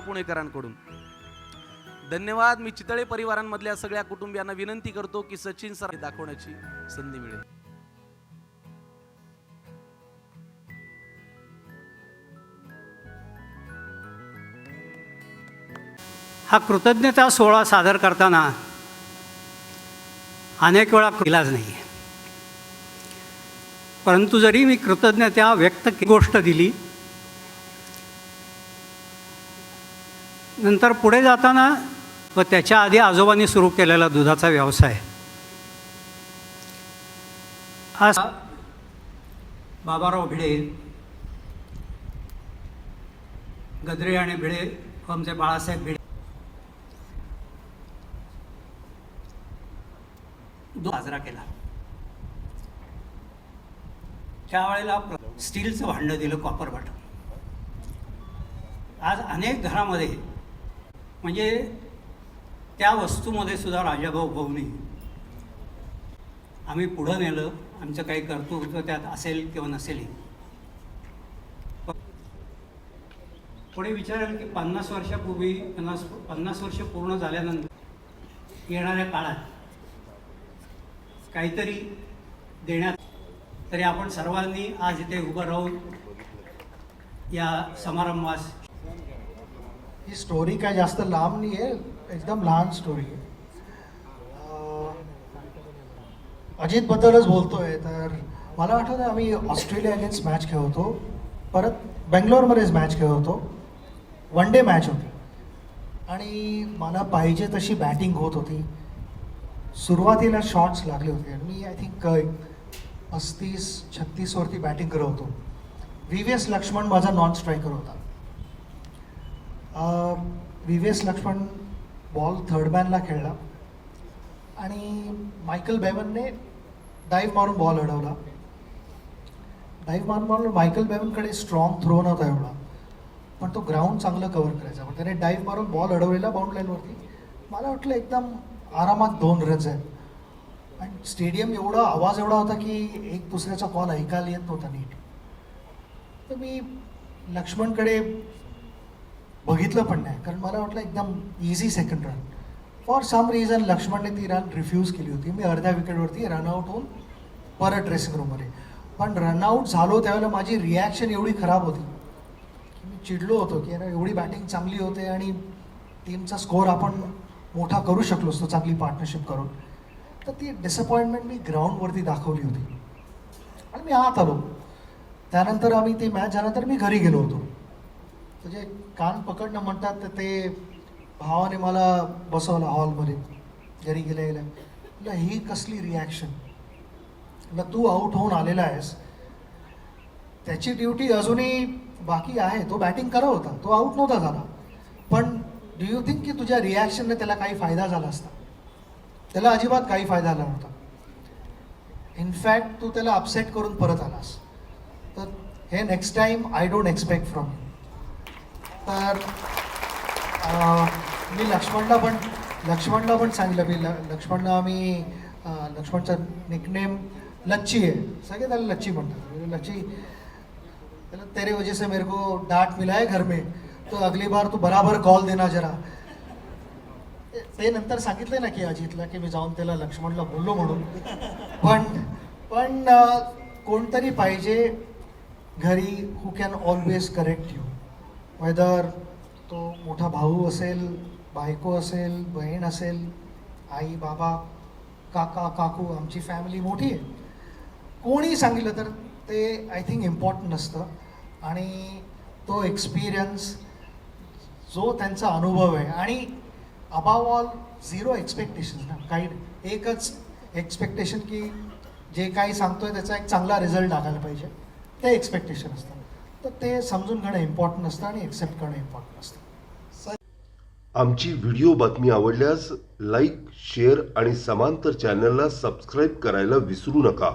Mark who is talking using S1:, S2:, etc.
S1: पुणेकरांकडून. धन्यवाद. मी चितळे परिवारांमधल्या सगळ्या कुटुंबियांना विनंती करतो की सचिन सर दाखवण्याची संधी मिळेल.
S2: हा कृतज्ञता सोहळा सादर करताना अनेक वेळा केलाच नाही परंतु जरी मी कृतज्ञता व्यक्त गोष्ट दिली नंतर पुढे जाताना व त्याच्या आधी आजोबांनी सुरू केलेला दुधाचा व्यवसाय. आज बाबाराव भिडे गद्रे आणि भिडे आमचे बाळासाहेब भिडे. साजरा केला. त्यावेळेला स्टीलचं भांडं दिलं कॉपर बॉटम आज अनेक घरामध्ये म्हणजे त्या वस्तूमध्ये सुद्धा राजाभाऊ भाऊनी आम्ही पुढं नेलं आमचं काही कर्तृत्व त्यात असेल किंवा नसेलही. पुढे विचाराल की पन्नास वर्षापूर्वी पन्नास पन्नास वर्ष पूर्ण झाल्यानंतर येणाऱ्या काळात काहीतरी देण्यात तरी आपण सर्वांनी आज इथे उभं राहून या समारंभास
S3: ही स्टोरी काय जास्त लांब नाही आहे एकदम लहान स्टोरी आहे. अजितबद्दलच बोलतो बोलतोय तर मला आठवतं आम्ही ऑस्ट्रेलिया अगेन्स्ट मॅच खेळत होतो परत बेंगलोरमध्येच मॅच खेळत होतो वन डे मॅच होती. आणि मला पाहिजे तशी बॅटिंग होत होती. सुरुवातीला शॉट्स लागले होते. मी आय थिंक पस्तीस छत्तीसवरती बॅटिंग करत होतो. व्ही व्ही एस लक्ष्मण माझा नॉन स्ट्रायकर होता. V V S Laxman ball third मॅनला खेळला. आणि मायकल बेवनने डाईव्ह मारून बॉल अडवला. डाईव्ह मारून मारून मायकल बेवनकडे स्ट्रॉंग थ्रो नव्हता एवढा. पण तो ग्राउंड चांगलं कव्हर करायचा. पण त्याने डाईव्ह मारून बॉल अडवलेला बाउंड लाईनवरती मला वाटलं एकदम आरामात दोन रन्स आहेत. आणि स्टेडियम एवढा आवाज एवढा होता की एक दुसऱ्याचा कॉल ऐकायला येत नव्हता नीट. तर मी लक्ष्मणकडे बघितलं पण नाही. कारण मला वाटलं एकदम easy second run for some reason लक्ष्मणने ती रन रिफ्यूज केली होती. मी अर्ध्या विकेटवरती रनआउट होऊन परत ड्रेसिंग रूममध्ये पण रनआउट झालो त्यावेळेला माझी रिॲक्शन एवढी खराब होती. की मी चिडलो होतो की अरे एवढी बॅटिंग चांगली होते आणि टीमचा स्कोअर आपण मोठा करू शकलो असतो चांगली पार्टनरशिप करून. तर ती डिसअपॉइंटमेंट मी ग्राउंडवरती दाखवली होती. आणि मी आत आलो. त्यानंतर आम्ही ती मॅच झाल्यानंतर मी घरी गेलो होतो. म्हणजे कान पकडणं म्हणतात तर ते भावाने मला बसवलं हॉलमध्ये. घरी गेल्या गेल्या. म्हटलं ही कसली रिॲक्शन म्हटलं तू आऊट होऊन आलेला आहेस. त्याची ड्युटी अजूनही बाकी आहे. तो बॅटिंग करत होता. तो आऊट नव्हता झाला. पण डू यू थिंक की तुझ्या रिॲक्शनने त्याला काही फायदा झाला असता? त्याला अजिबात काही फायदा झाला नव्हता. इनफॅक्ट तू त्याला अपसेट करून परत आलास. तर हे next time I don't expect from you तर मी लक्ष्मणला पण लक्ष्मणला पण सांगितलं मी ल लक्ष्मणला आम्ही लक्ष्मणचा निकनेम लच्ची आहे. सगळे त्याला लच्ची म्हणतात. म्हणजे लच्ची त्याला तेरे वजह से मेरे को डाट मिला है घर में. तो अगली बार तू बराबर कॉल देना जरा. ते- नंतर सांगितलं ना की अजितला की मी जाऊन त्याला लक्ष्मणला बोललो म्हणून. पण पण कोणतरी पाहिजे घरी who can always correct you whether तो मोठा भाऊ असेल बायको असेल बहीण असेल आई बाबा काका काकू आमची फॅमिली मोठी आहे. कोणी सांगितलं तर ते आय थिंक इम्पॉर्टंट असतं आणि तो एक्सपिरियन्स जो त्यांचा अनुभव आहे आणि अबाव ऑल झिरो एक्सपेक्टेशन ना. काही एकच एक्सपेक्टेशन की जे काही सांगतोय त्याचा एक चांगला रिझल्ट लागायला पाहिजे. ते एक्सपेक्टेशन असतं. तर ते समजून घेणं इम्पॉर्टंट असतं आणि एक्सेप्ट करणं इम्पॉर्टंट असतं
S4: आमची व्हिडिओ बातमी आवडल्यास लाईक शेअर आणि समांतर चॅनलला सबस्क्राईब करायला विसरू नका.